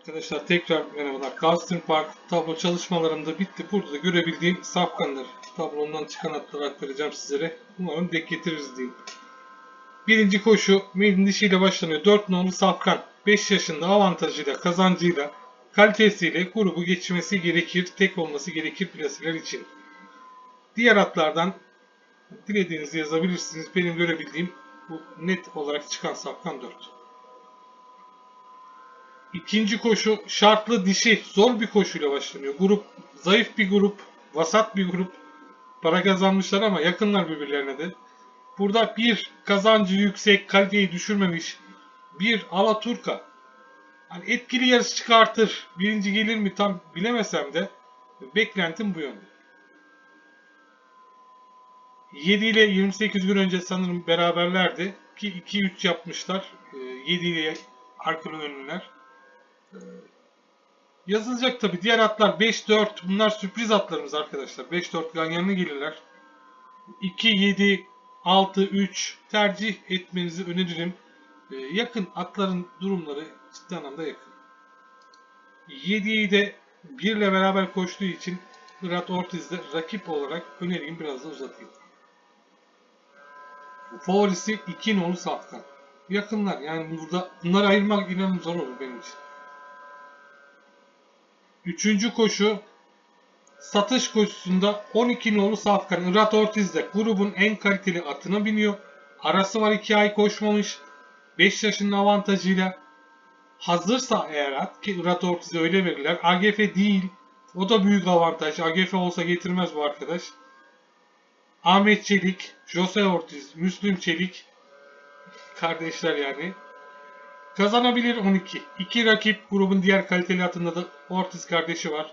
Arkadaşlar tekrar merhabalar. Gulfstream Park tablo çalışmalarında bitti. Burada da görebildiğim safkanları tablomdan çıkan atları aktaracağım sizlere. Umarım denk getiririz diyeyim. Birinci koşu Melin dişiyle başlanıyor. 4 nolu safkan. 5 yaşında avantajıyla, kazancıyla, kalitesiyle grubu geçmesi gerekir. Tek olması gerekir plasiler için. Diğer atlardan dilediğinizi yazabilirsiniz. Benim görebildiğim bu net olarak çıkan safkan 4. İkinci koşu şartlı dişi zor bir koşuyla başlanıyor. Grup zayıf bir grup, vasat bir grup. Para kazanmışlar ama yakınlar birbirlerine de. Burada bir kazancı yüksek, kaliteyi düşürmemiş bir Alaturka. Hani etkili yarış çıkartır. Birinci gelir mi tam bilemesem de beklentim bu yönde. 7 ile 28 gün önce sanırım beraberlerdi. Ki 2-3 yapmışlar. 7 ile arkalı önlüler. Yazılacak tabi. Diğer atlar 5-4 bunlar sürpriz atlarımız arkadaşlar. 5-4 ganyanına gelirler. 2-7 6-3 tercih etmenizi öneririm. Ee, yakın atların durumları ciddi anlamda yakın. 7'yi de 1 ile beraber koştuğu için Murat Ortiz'de rakip olarak önereyim biraz da uzatayım. Favorisi 2 nolu Safkan. Yakınlar yani burada bunları ayırmak inanın zor olur benim için. Üçüncü koşu satış koşusunda 12 nolu Safkan Irat Ortiz'de grubun en kaliteli atına biniyor. Arası var 2 ay koşmamış. 5 yaşının avantajıyla hazırsa eğer at ki Irat Ortiz'e öyle verirler. AGF değil. O da büyük avantaj. AGF olsa getirmez bu arkadaş. Ahmet Çelik, Jose Ortiz, Müslüm Çelik kardeşler yani. Kazanabilir 12. İki rakip grubun diğer kaliteli atında da Ortiz kardeşi var.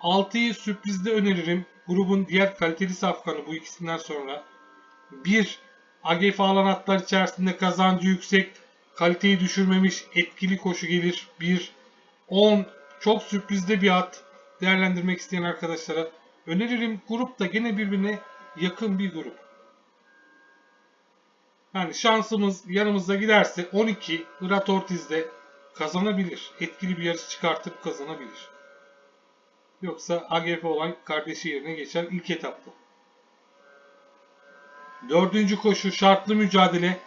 6'yı sürprizde öneririm. Grubun diğer kaliteli safkanı bu ikisinden sonra. 1. AGF alan atlar içerisinde kazancı yüksek, kaliteyi düşürmemiş, etkili koşu gelir. 1. 10. Çok sürprizde bir at. Değerlendirmek isteyen arkadaşlara öneririm. Grup da gene birbirine yakın bir grup. Yani şansımız yanımızda giderse 12 Irat Ortiz'de kazanabilir. Etkili bir yarış çıkartıp kazanabilir. Yoksa AGF olan kardeşi yerine geçer ilk etapta. Dördüncü koşu şartlı mücadele.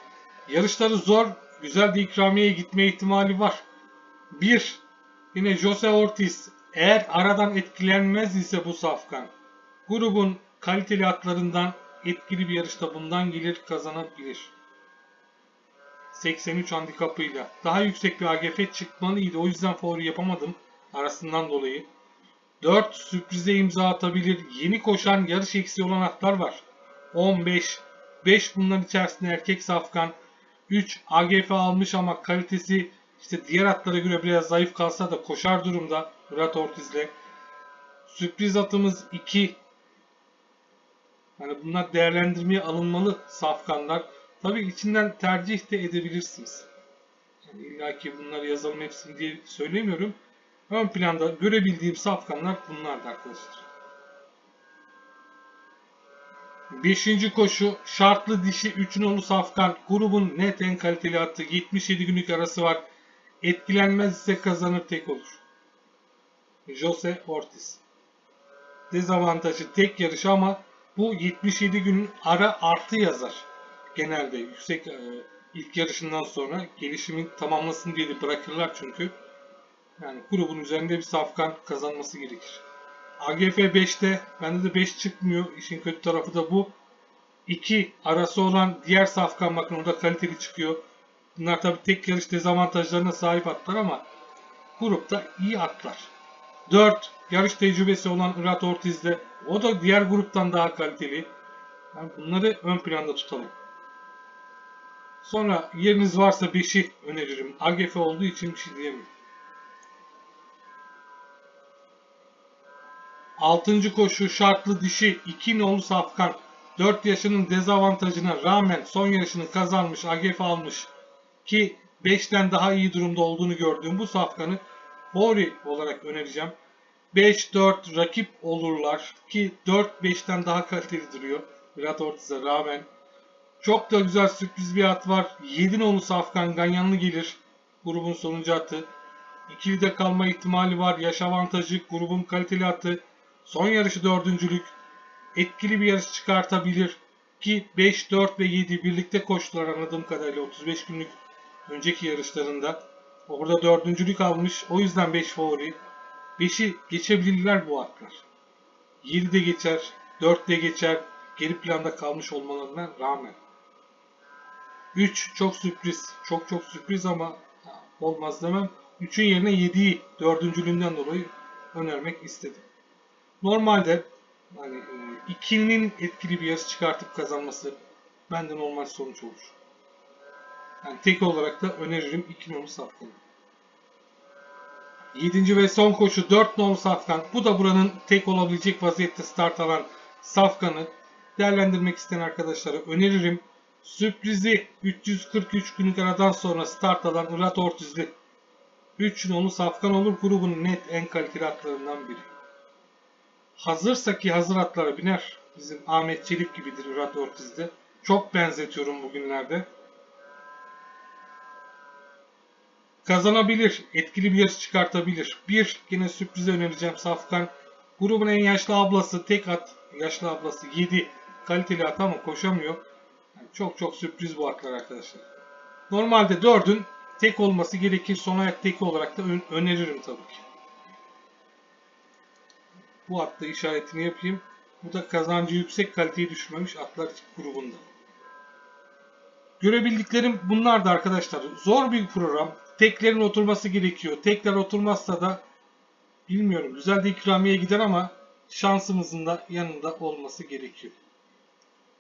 Yarışları zor. Güzel bir ikramiyeye gitme ihtimali var. 1. Yine Jose Ortiz. Eğer aradan etkilenmez ise bu safkan. Grubun kaliteli atlarından etkili bir yarışta bundan gelir kazanabilir. 83 handikapıyla. Daha yüksek bir AGF çıkmalıydı. O yüzden favori yapamadım. Arasından dolayı. 4 sürprize imza atabilir. Yeni koşan yarış eksiği olan atlar var. 15. 5 bunların içerisinde erkek safkan. 3 AGF almış ama kalitesi işte diğer atlara göre biraz zayıf kalsa da koşar durumda Murat Ortiz'le. Sürpriz atımız 2 yani bunlar değerlendirmeye alınmalı safkanlar. Tabii içinden tercih de edebilirsiniz. Yani İlla ki bunları yazalım hepsini diye söylemiyorum. Ön planda görebildiğim safkanlar bunlardı arkadaşlar. Beşinci koşu şartlı dişi 3 nolu safkan. Grubun net en kaliteli atı 77 günlük arası var. Etkilenmez ise kazanır tek olur. Jose Ortiz. Dezavantajı tek yarış ama bu 77 günün ara artı yazar. Genelde yüksek e, ilk yarışından sonra gelişimin tamamlasın diye de bırakırlar çünkü. Yani grubun üzerinde bir safkan kazanması gerekir. AGF 5'te bende de 5 çıkmıyor. İşin kötü tarafı da bu. 2 arası olan diğer safkan bakın orada kaliteli çıkıyor. Bunlar tabi tek yarış dezavantajlarına sahip atlar ama grupta iyi atlar. 4 yarış tecrübesi olan Irat Ortiz'de o da diğer gruptan daha kaliteli. Yani bunları ön planda tutalım. Sonra yeriniz varsa 5'i öneririm. AGF olduğu için bir şey diyemem. 6. koşu şartlı dişi 2 nolu safkan 4 yaşının dezavantajına rağmen son yarışını kazanmış AGF almış ki 5'ten daha iyi durumda olduğunu gördüğüm bu safkanı favori olarak önereceğim. 5-4 rakip olurlar ki 4-5'ten daha kaliteli duruyor. Murat Ortiz'e rağmen. Çok da güzel sürpriz bir at var. 7 nolu Safkan Ganyanlı gelir. Grubun sonuncu atı. İkili kalma ihtimali var. Yaş avantajı, grubun kaliteli atı. Son yarışı dördüncülük. Etkili bir yarış çıkartabilir. Ki 5, 4 ve 7 birlikte koştular anladığım kadarıyla 35 günlük önceki yarışlarında. Orada dördüncülük almış. O yüzden 5 favori. 5'i geçebilirler bu atlar. 7 de geçer, 4 de geçer. Geri planda kalmış olmalarına rağmen. 3 çok sürpriz. Çok çok sürpriz ama olmaz demem. 3'ün yerine 7'yi dördüncülüğünden dolayı önermek istedim. Normalde hani e, ikilinin etkili bir yarış çıkartıp kazanması bende normal sonuç olur. Yani tek olarak da öneririm 2 nolu safkanı. 7. ve son koşu 4 nolu safkan. Bu da buranın tek olabilecek vaziyette start alan safkanı. Değerlendirmek isteyen arkadaşlara öneririm. Sürprizi 343 günlük aradan sonra start alan Irat Ortizli 3 nolu safkan olur. Grubun net en kaliteli atlarından biri. Hazırsa ki hazır atlara biner. Bizim Ahmet Çelik gibidir Irat Ortiz'de. Çok benzetiyorum bugünlerde. Kazanabilir. Etkili bir yarış çıkartabilir. Bir, yine sürprize önereceğim Safkan. Grubun en yaşlı ablası tek at. Yaşlı ablası 7. Kaliteli at ama koşamıyor. Çok çok sürpriz bu atlar arkadaşlar. Normalde 4'ün tek olması gerekir. Son ayak tek olarak da ön- öneririm tabii ki. Bu atta işaretini yapayım. Bu da kazancı yüksek kaliteyi düşürmemiş atlar grubunda. Görebildiklerim bunlar da arkadaşlar. Zor bir program. Teklerin oturması gerekiyor. Tekler oturmazsa da bilmiyorum. Güzel de ikramiye gider ama şansımızın da yanında olması gerekiyor.